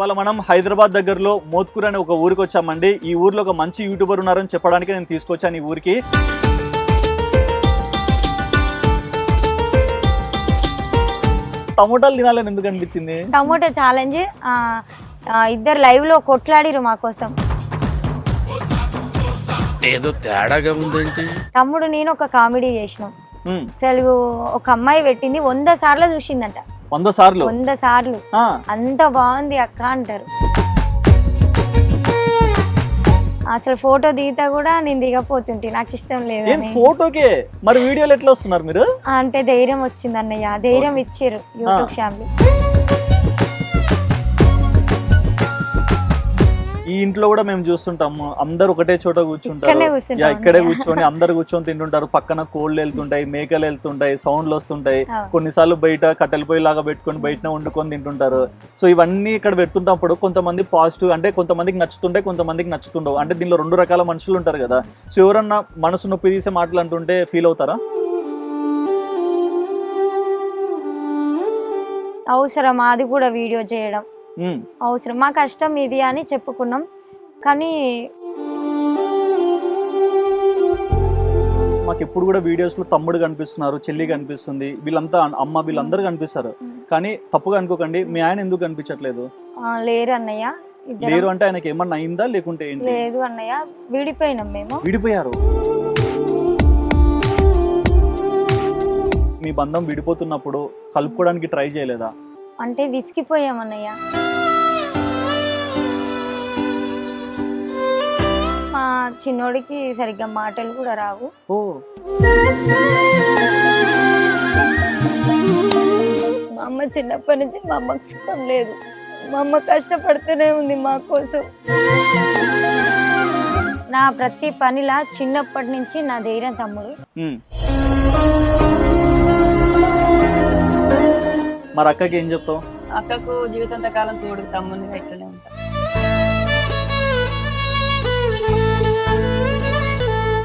ఇవాళ మనం హైదరాబాద్ దగ్గరలో మోత్కూర్ అనే ఒక ఊరికి వచ్చామండి. ఈ ఊర్లో ఒక మంచి యూట్యూబర్ ఉన్నారని చెప్పడానికి నేను తీసుకొచ్చాను ఈ ఊరికి. టమోటాలు తినాలని ఎందుకు అనిపించింది? టమోటా ఛాలెంజ్ ఇద్దరు లైవ్లో కొట్లాడిరు మా కోసం. ఏదో తేడాగా ఉందేంటి? తమ్ముడు నేను ఒక కామెడీ చేసినాం. అసలు ఒక అమ్మాయి పెట్టింది వంద సార్లు చూసిందంట. వంద సార్లు. వంద సార్లు. అంత బాగుంది అక్క అంటారు. అసలు ఫోటో దిగితే కూడా నేను దిగపోతుంటే. నాకు ఇష్టం ఏం లేదని ఫోటోకే? మరి వీడియోలు ఎట్లా వస్తున్నారు మీరు? అంటే ధైర్యం వచ్చింది అన్నయ్య. ధైర్యం ఇచ్చిర్రు యూట్యూబ్ ఫ్యామిలీ ఈ ఇంట్లో కూడా మేము చూస్తుంటాము. అందరు ఒకటే చోట కూర్చుంటారు. ఇక్కడే. కూర్చొని అందరు కూర్చొని తింటుంటారు. పక్కన కోళ్ళు వెళ్తుంటాయి మేకలు వెళ్తుంటాయి సౌండ్లు వస్తుంటాయి. కొన్నిసార్లు బయట కట్టెల పొయ్యి లాగా పెట్టుకొని బయటనే వండుకొని తింటుంటారు. సో ఇవన్నీ ఇక్కడ పెడుతుంటప్పుడు కొంతమంది పాజిటివ్ అంటే కొంతమందికి నచ్చుతుంటాయి కొంతమందికి నచ్చుతుండవు. అంటే దీనిలో రెండు రకాల మనుషులు ఉంటారు కదా. సో ఎవరన్నా మనసు నొప్పి తీసే మాటలు అంటుంటే ఫీల్ అవుతారా? అవసరం అది కూడా వీడియో చేయడం. అవసరం. మా కష్టం ఇది అని చెప్పుకున్నాం. కానీ మాకు ఎప్పుడు కూడా వీడియోస్లో తమ్ముడు కనిపిస్తున్నారు చెల్లి కనిపిస్తుంది వీళ్ళంతా అమ్మ వీళ్ళందరూ కనిపిస్తారు. కానీ తప్పుగా అనుకోకండి మీ ఆయన ఎందుకు కనిపించట్లేదు? ఆ, లేరు అన్నయ్య. లేరు అంటే ఆయనకి ఏమన్నా అయిందా లేకుంటే ఏంటి? లేదు అన్నయ్య. విడిపోయినాం మేము. విడిపోయారు. మీ బంధం విడిపోతున్నప్పుడు కలుపుకోవడానికి ట్రై చేయలేదా? అంటే విసిగిపోయాం అన్నయ్య మా చిన్నోడికి సరిగ్గా మాటలు కూడా రావు. ఓ. మా అమ్మ చిన్నప్పటి నుంచి మా అమ్మకు సుఖం లేదు. మా అమ్మ కష్టపడుతూనే ఉంది మా కోసం. నా ప్రతి పనిలా చిన్నప్పటి నుంచి నా ధైర్యం తమ్ముడు. ఉమ్. మరి అక్కకి ఏం చెప్తావు? అక్కకు జీవితాంత కాలం తోడు తమ్ముని ఇట్లనే ఉంటాం.